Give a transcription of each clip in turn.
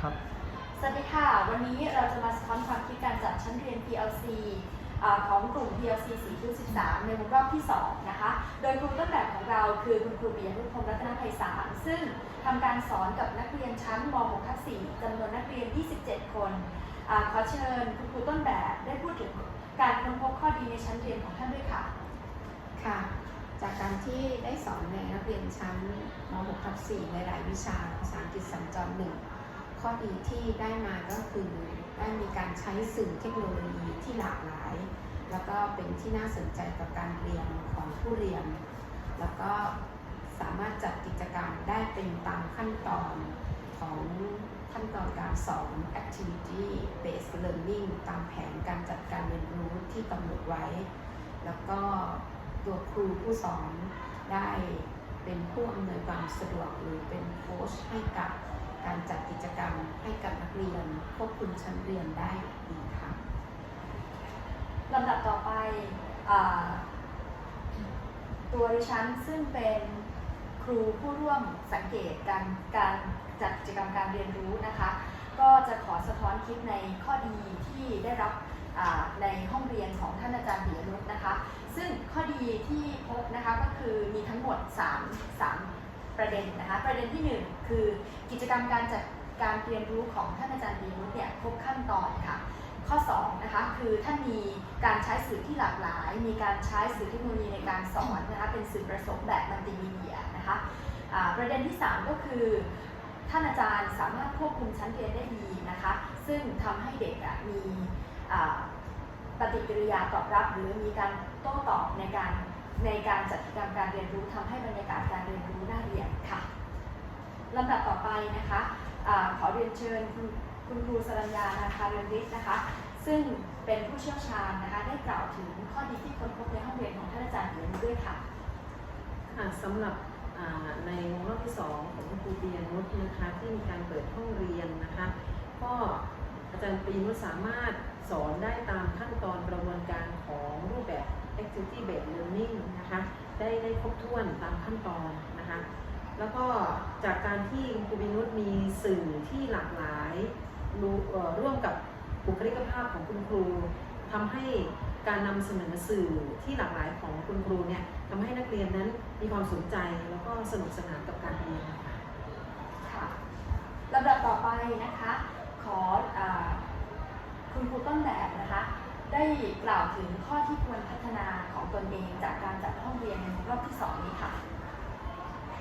ครับ สวัสดีค่ะ วันนี้เราจะมาสะท้อนความคิดการจัดชั้นเรียน PLC อ่าของกลุ่ม PLC 4ทุ13 ในวงรอบที่ 2 นะคะ โดยครูต้นแบบของเราคือคุณครูปิยนุชพรหมรัตนภัยศาล ซึ่งทำการสอนกับนักเรียนชั้นม .6 ทับ4จำนวนนักเรียน 27 คนอาขอเชิญคุณครูต้นแบบได้พูดถึงการค้นพบข้อดีในชั้นเรียนของท่านด้วยค่ะ ค่ะ จากการที่ได้สอนในนักเรียนชั้นม .6 ทับ4หลายๆวิชาภาษาอังกฤษสัญจรหนึ่ง ข้อดีที่ได้มาก็คือได้มีการใช้สื่อเทคโนโลยีที่หลากหลาย แล้วก็เป็นที่น่าสนใจกับการเรียนของผู้เรียน แล้วก็สามารถจัดกิจกรรมได้เป็นตามขั้นตอนของขั้นตอนการสอน activity based learning ตามแผนการจัดการเรียนรู้ที่กำหนดไว้ แล้วก็ตัวครูผู้สอนได้เป็นผู้อำนวยความสะดวกหรือเป็นโค้ชให้กับ การจัดกิจกรรมให้กับนักเรียนควบคุมชั้นเรียนได้ดีค่ะลำดับต่อไปอตัวดิฉันซึ่งเป็นครูผู้ร่วมสังเกตการการจัดกิจกรรมการเรียนรู้นะคะ ก็จะขอสะท้อนคิดในข้อดีที่ได้รับในห้องเรียนของท่านอาจารย์ปิยนุชนะคะ ซึ่งข้อดีที่พบนะคะก็คือมีทั้งหมด 3 3 ประเด็นนะคะประเด็นที่ 1 คือกิจกรรมการจัดการเรียนรู้ของท่านอาจารย์ปิยนุชเนี่ยครบขั้นตอนค่ะข้อ2นะคะคือท่านมีการใช้สื่อที่หลากหลาย มีการใช้สื่อเทคโนโลยีในการสอนนะคะเป็นสื่อประสมแบบมัลติมีเดียนะคะประเด็นที่ 3 ก็คือท่านอาจารย์สามารถควบคุมชั้นเรียนได้ดีนะคะซึ่งทำให้เด็กอะมีปฏิกิริยาตอบรับ หรือมีการโต้ตอบในการ ในการจัดกิจกรรมการเรียนรู้ทำให้บรรยากาศการเรียนรู้น่าเรียนค่ะลำดับต่อไปนะคะอขอเรียนเชิญคุณคุณครูสรัญญานาคาเรืองฤทธิ์นะคะ ซึ่งเป็นผู้เชี่ยวชาญนะคะ ได้กล่าวถึงข้อดีที่ค้นพบในห้องเรียนของท่านอาจารย์เหียนด้วยค่ะค่ะสำหรับในวงรอบที่สองของคุณครูปียนุชนะคะที่มีการเปิดห้องเรียนนะคะก็อาจารย์ปีนุชสามารถสอนได้ตามขั้นตอนกระบวนการของรูปแบบ activity based learning นะคะได้ได้ครบถ้วนตามขั้นตอนนะคะแล้วก็จากการที่ครูปีนุชมีสื่อที่หลากหลายรู้เอ่อร่วมกับบุคลิกภาพของคุณครูทำให้การนำเสนอสื่อที่หลากหลายของคุณครูเนี่ยทำให้นักเรียนนั้นมีความสนใจแล้วก็สนุกสนานกับการเรียนคะค่ะลำดับต่อไปนะคะ ขออคุณครูต้นแบบนะคะ ได้กล่าวถึงข้อที่ควรพัฒนาของตนเองจากการจัดห้องเรียนในรอบที่สองนี้ค่ะ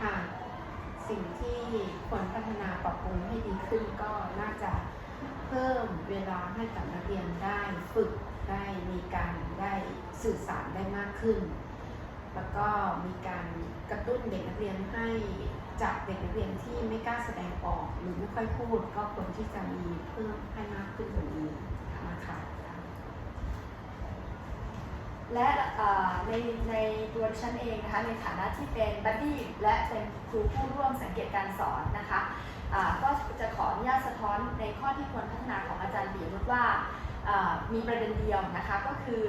ค่ะ สิ่งที่ควรพัฒนาปรับปรุงให้ดีขึ้นก็น่าจะเพิ่มเวลาให้กับนักเรียนได้ฝึกได้มีการได้สื่อสารได้มากขึ้น แล้วก็มีการกระตุ้นเด็กนักเรียนให้จากเด็กนักเรียนที่ไม่กล้าแสดงออกหรือไม่ค่อยพูด ก็ควรที่จะมีเพิ่มให้มากขึ้นกว่านี้นะคะ และในในตัวฉันเองนะคะในฐานะที่เป็นบัดดี้และเป็นครูผู้ร่วมสังเกตการสอนนะคะก็จะขออนุญาตสะท้อนในข้อที่ควรพัฒนาของอาจารย์ปิยนุชว่ามีประเด็นเดียวนะคะก็คือ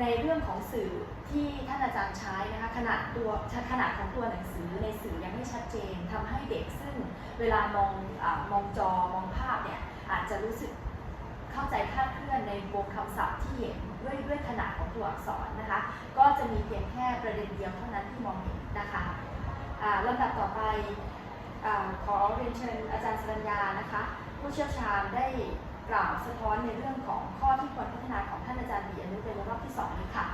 ในเรื่องของสื่อที่ท่านอาจารย์ใช้นะคะขนาดตัวขนาดของตัวหนังสือในสื่อยังไม่ชัดเจนทำให้เด็กซึ่งเวลามองอมองจอมองภาพเนี่ยอาจจะรู้สึก เข้าใจคาดเคลื่อนในวงคำศัพท์ที่เห็นด้วยด้วยขนาดของตัวอักษรนะคะ ก็จะมีเพียงแค่ประเด็นเดียวเท่านั้นที่มองเห็นนะคะลำดับต่อไปอขอเรียนเชิญอาจารย์สรัญญานะคะ ผู้เชี่ยวชาญได้กล่าวสะท้อนในเรื่องของข้อที่ควรพัฒนาของท่านอาจารย์บีอนุเป็นรอบที่สองนี้ค่ะ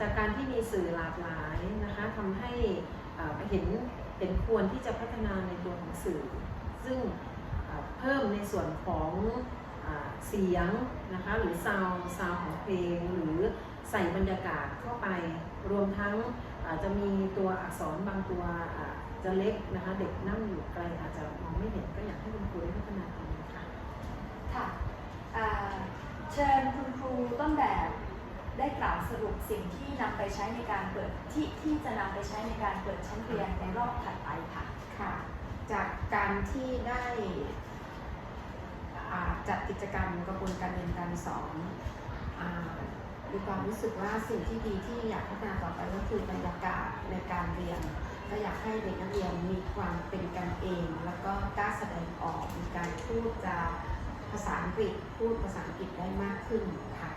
จากการที่มีสื่อหลากหลายนะคะทำให้เห็นเห็นควรที่จะพัฒนาในตัวของสื่อ ซึ่ง เอ่อเพิ่มในส่วนของอ่าเสียงนะคะหรือซาวซาวของเพลงหรือใส่บรรยากาศเข้าไป รวมทั้งอาจจะมีตัวอักษรบางตัวอ่าจะเล็กนะคะเด็กนั่งอยู่ไกลอาจจะมองไม่เห็นก็อยากให้คุณครูได้พัฒนาตรงนี้ค่ะค่ะอ่าเชิญคุณครูต้นแบบได้กล่าวสรุปสิ่งที่นำไปใช้ในการเปิดที่ที่จะนำไปใช้ในการเปิดชั้นเรียนในรอบถัดไปค่ะค่ะ จากการที่ได้จัดกิจกรรมกระบวนการเรียนการสอนอมีความรู้สึกว่าสิ่งที่ดีที่อยากพัฒนาต่อไปก็คือบรรยากาศในการเรียน ก็อยากให้เด็กนักเรียนมีความเป็นกันเอง แล้วก็กล้าแสดงออกมีการพูดจะภาษาอังกฤษพูดภาษาอังกฤษได้มากขึ้นค่ะ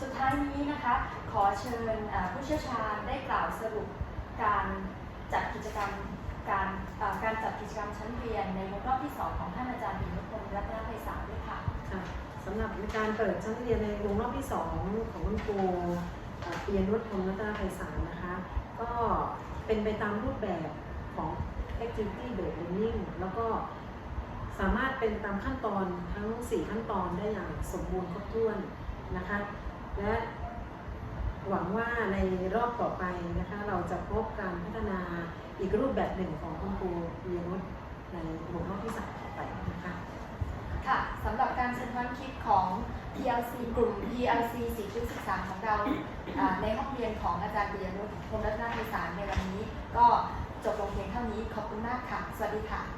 สุดท้ายนี้นะคะขอเชิญผู้เชี่ยวชาญได้กล่าวสรุปการจัดกิจกรรม การการจัดกิจกรรมชั้นเรียนในวงรอบที่ 2 ของท่านอาจารย์ปิยพงศ์รัตนภัยศาลด้วยค่ะสำหรับในการเปิดชั้นเรียนในวงรอบที่ 2 ของคุณครูเอ่อปียนุชพงศ์รัตนภัยศาลนะคะ ก็เป็นไปตามรูปแบบของ activity based learning แล้วก็สามารถเป็นตามขั้นตอนทั้ง 4 ขั้นตอนได้อย่างสมบูรณ์ครบถ้วนนะคะ และ หวังว่าในรอบต่อไปนะคะเราจะพบการพัฒนาอีกรูปแบบหนึ่งของคุณครูปียนุชในวงรอที่สามต่อไปนะคะค่ะสำหรับการเซ็นวันคิดของ PLC กลุ่ม PLC 4.13ของเราในห้องเรียนของอาจารย์ปิยนุชพงศ์รัตนภัยศาลในวันนี้ ก็จบลงเพียงเท่านี้ขอบคุณมากค่ะ สวัสดีค่ะ